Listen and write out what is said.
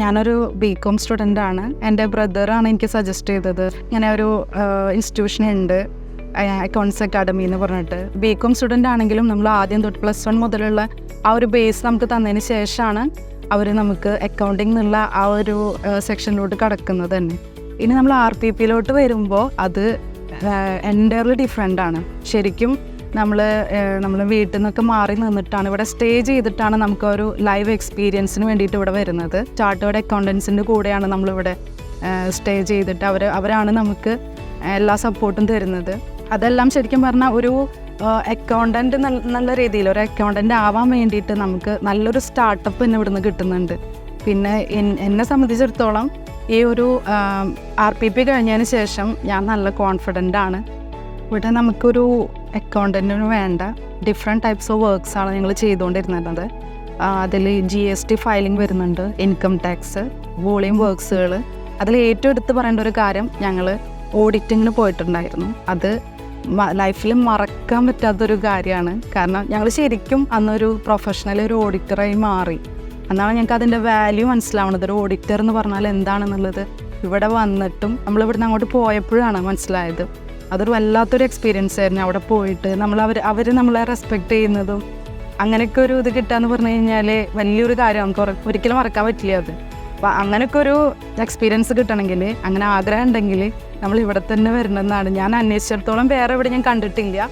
ഞാനൊരു B com student ആണ്. എന്റെ ബ്രദറാണ് എനിക്ക് സജസ്റ്റ് ചെയ്തത്. ഇങ്ങനെ ഒരു ഇൻസ്റ്റിറ്റ്യൂഷൻ ഉണ്ട്. അക്കൗണ്ട്സ് അക്കാഡമി എന്ന് പറഞ്ഞിട്ട്. ബി കോം സ്റ്റുഡന്റ് ആണെങ്കിലും നമ്മൾ ആദ്യം തൊട്ട് പ്ലസ് വൺ മുതലുള്ള ആ ഒരു ബേസ് നമുക്ക് തന്നതിന് ശേഷമാണ് അവർ നമുക്ക് അക്കൗണ്ടിങ് എന്നുള്ള ആ ഒരു സെക്ഷനിലോട്ട് കടക്കുന്നത് തന്നെ. ഇനി നമ്മൾ ആർ പി പിയിലോട്ട് വരുമ്പോൾ അത് എന്റയർലി ഡിഫറെന്റ് ആണ്. ശരിക്കും നമ്മൾ നമ്മൾ വീട്ടിൽ നിന്നൊക്കെ മാറി നിന്നിട്ടാണ് ഇവിടെ സ്റ്റേ ചെയ്തിട്ടാണ് നമുക്ക് ഒരു ലൈവ് എക്സ്പീരിയൻസിന് വേണ്ടിയിട്ട് ഇവിടെ വരുന്നത്. ചാർട്ടേഡ് അക്കൗണ്ടൻസിന്റെ കൂടെയാണ് നമ്മളിവിടെ സ്റ്റേ ചെയ്തിട്ട് അവർ അവരാണ് നമുക്ക് എല്ലാ സപ്പോർട്ടും തരുന്നത്. അതെല്ലാം ശരിക്കും പറഞ്ഞാൽ ഒരു അക്കൗണ്ടന്റ് നല്ല രീതിയിൽ ഒരു അക്കൗണ്ടന്റ് ആവാൻ വേണ്ടിയിട്ട് നമുക്ക് നല്ലൊരു സ്റ്റാർട്ടപ്പ് തന്നെ ഇവിടുന്ന് കിട്ടുന്നുണ്ട്. പിന്നെ എന്നെ സംബന്ധിച്ചിടത്തോളം ഈ ഒരു ആർ പി പി കഴിഞ്ഞതിന് ശേഷം ഞാൻ നല്ല കോൺഫിഡന്റ് ആണ്. ഇവിടെ നമുക്കൊരു അക്കൗണ്ടന്റിന് വേണ്ട. ഡിഫറെന്റ് ടൈപ്സ് ഓഫ് വർക്ക്സാണ് ഞങ്ങൾ ചെയ്തുകൊണ്ടിരുന്നത്. അതിൽ ജി എസ് ടി ഫയലിംഗ് വരുന്നുണ്ട് ഇൻകം ടാക്സ് വോളിയം വർക്ക്സുകൾ അതിൽ ഏറ്റവും എടുത്ത് പറയേണ്ട ഒരു കാര്യം ഞങ്ങൾ ഓഡിറ്റിങ്ങിന് പോയിട്ടുണ്ടായിരുന്നു. അത് ലൈഫിൽ മറക്കാൻ പറ്റാത്തൊരു കാര്യമാണ്. കാരണം ഞങ്ങൾ ശരിക്കും അന്നൊരു പ്രൊഫഷണൽ ഒരു ഓഡിറ്ററായി മാറി. എന്നാണ് ഞങ്ങൾക്ക് അതിന്റെ വാല്യൂ മനസ്സിലാവുന്നത്. ഒരു ഓഡിറ്റർ എന്ന് പറഞ്ഞാൽ എന്താണെന്നുള്ളത്? ഇവിടെ വന്നിട്ടും നമ്മൾ ഇവിടുന്ന് അങ്ങോട്ട് പോയപ്പോഴാണ് മനസ്സിലായത്. അതൊരു വല്ലാത്തൊരു എക്സ്പീരിയൻസ് ആയിരുന്നു അവിടെ പോയിട്ട്. നമ്മൾ അവർ അവർ നമ്മളെ റെസ്പെക്റ്റ് ചെയ്യുന്നതും അങ്ങനെയൊക്കെ ഒരു ഇത് കിട്ടാന്ന് പറഞ്ഞു കഴിഞ്ഞാൽ വലിയൊരു കാര്യം. നമുക്ക് ഒരിക്കലും മറക്കാൻ പറ്റില്ല അത്. അപ്പോൾ അങ്ങനെയൊക്കെ ഒരു എക്സ്പീരിയൻസ് കിട്ടണമെങ്കിൽ അങ്ങനെ ആഗ്രഹം ഉണ്ടെങ്കിൽ നമ്മൾ ഇവിടെ തന്നെ വരണമെന്നാണ്. ഞാൻ അന്വേഷിച്ചിടത്തോളം വേറെ എവിടെ ഞാൻ കണ്ടിട്ടില്ല.